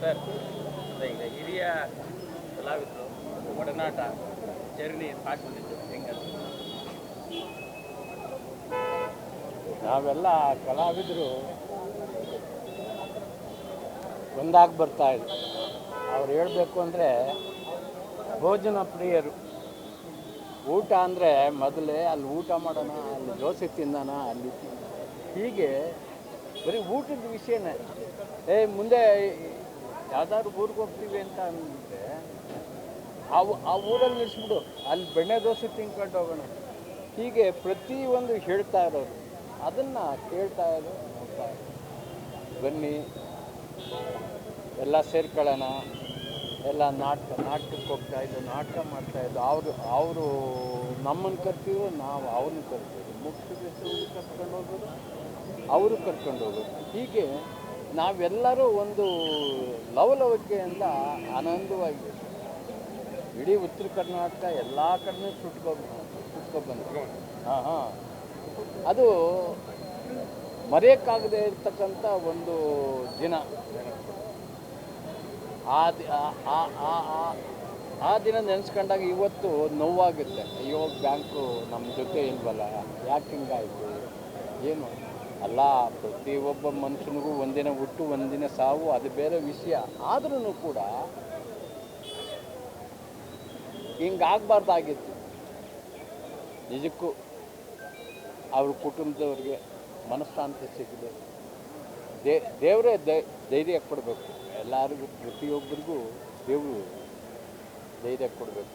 Sir ಈಗ ಹಿರಿಯ ಕಲಾವಿದರು, ಒಡನಾಟ, ಜರ್ನಿ ಸಾಕು ಬಂದಿದ್ದು ಹೆಂಗಲ್ಲ ನಾವೆಲ್ಲ ಕಲಾವಿದರು ಒಂದಾಗಿ ಬರ್ತಾ ಇದ್ರು ಅವ್ರು ಹೇಳಬೇಕು ಅಂದರೆ ಭೋಜನ ಪ್ರಿಯರು. ಊಟ ಅಂದರೆ ಮೊದಲೇ ಅಲ್ಲಿ ಊಟ ಮಾಡೋಣ, ಅಲ್ಲಿ ದೋಸೆ ತಿನ್ನೋಣ ಅಲ್ಲಿ ಹೀಗೆ ಬರೀ ಊಟದ ವಿಷಯನೇ. ಏ, ಮುಂದೆ ಯಾವ್ದಾದ್ರು ಊರಿಗೆ ಹೋಗ್ತೀವಿ ಅಂತ ಅಂದ್ರೆ ಆ ಆ ಊರಲ್ಲಿ ನಿಲ್ಲಿಸ್ಬಿಡು ಅಲ್ಲಿ ಬೆಣ್ಣೆ ದೋಸೆ ತಿನ್ಕೊಂಡು ಹೋಗೋಣ. ಹೀಗೆ ಪ್ರತಿಯೊಂದು ಹೇಳ್ತಾ ಇರೋರು, ಅದನ್ನು ಕೇಳ್ತಾ ಇರೋದು ನೋಡ್ತಾ ಇರೋದು ಬನ್ನಿ, ಎಲ್ಲ ಸೇರ್ಕೊಳ್ಳೋಣ. ಎಲ್ಲ ನಾಟಕ, ನಾಟಕಕ್ಕೆ ಹೋಗ್ತಾ ಇದ್ದು, ನಾಟಕ ಮಾಡ್ತಾ ಇದ್ದು, ಅವರು ಅವರು ನಮ್ಮನ್ನು ಕರ್ತೀವೋ ನಾವು ಅವ್ರನ್ನ ಕರ್ತೀವಿ ಮುಖ್ಯ ಕರ್ಕೊಂಡು ಹೋಗೋದು? ಅವರು ಕರ್ಕೊಂಡು ಹೋಗೋದು. ಹೀಗೆ ನಾವೆಲ್ಲರೂ ಒಂದು ಲವಲವಿಕೆಯಿಂದ ಆನಂದವಾಗಿ ಇಡೀ ಉತ್ತರ ಕರ್ನಾಟಕ ಎಲ್ಲ ಕಡೆನೂ ಸುಟ್ಕೊ ಸುಟ್ಕೊಬಂದ್ರು. ಹಾಂ ಹಾಂ. ಅದು ಮರೆಯೋಕ್ಕಾಗದೇ ಇರ್ತಕ್ಕಂಥ ಒಂದು ದಿನ. ಆ- ಆ ದಿನ ನೆನೆಸ್ಕೊಂಡಾಗ ಇವತ್ತು ನೋವಾಗುತ್ತೆ. ಅಯ್ಯೋ, ಬ್ಯಾಂಕು ನಮ್ಮ ಜೊತೆ ಇಲ್ವಲ್ಲ? ಯಾಕೆ ಹಿಂಗಾಯಿತು? ಏನು? ಅಲ್ಲ, ಪ್ರತಿಯೊಬ್ಬ ಮನುಷ್ಯನಿಗೂ ಒಂದಿನ ಹುಟ್ಟು, ಒಂದಿನ ಸಾವು, ಅದು ಬೇರೆ ವಿಷಯ. ಆದ್ರೂ ಕೂಡ ಹಿಂಗಾಗಬಾರ್ದಾಗಿತ್ತು. ನಿಜಕ್ಕೂ ಅವ್ರ ಕುಟುಂಬದವ್ರಿಗೆ ಮನಃಶಾಂತಿ ಸಿಗದೆ, ದೇ, ದೇವರೇ ಧೈರ್ಯ ಕೊಡಬೇಕು. ಎಲ್ಲರಿಗೂ, ಪ್ರತಿಯೊಬ್ಬರಿಗೂ ದೇವರು ಧೈರ್ಯ ಕೊಡಬೇಕು.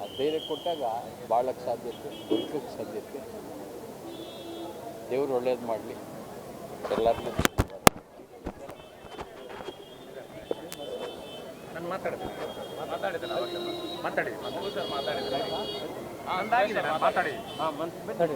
ಆ ಧೈರ್ಯ ಕೊಟ್ಟಾಗ ಬಾಳಕ್ಕೆ ಸಾಧ್ಯತೆ ಬದುಕಕ್ಕೆ ಸಾಧ್ಯತೆ. ದೇವ್ರು ಒಳ್ಳೇದು ಮಾಡಲಿ. ಎಲ್ಲರಿಗೂ ನಾನು ಮಾತಾಡಿದೆ ಮಾತಾಡಿದೆ ಮಾತಾಡಿ ಸರ್ ಮಾತಾಡಿದೆ ಅಂದಾಗಿದೆ ಮಾತಾಡಿ. ಹಾಂ ಮಾತಾಡಿ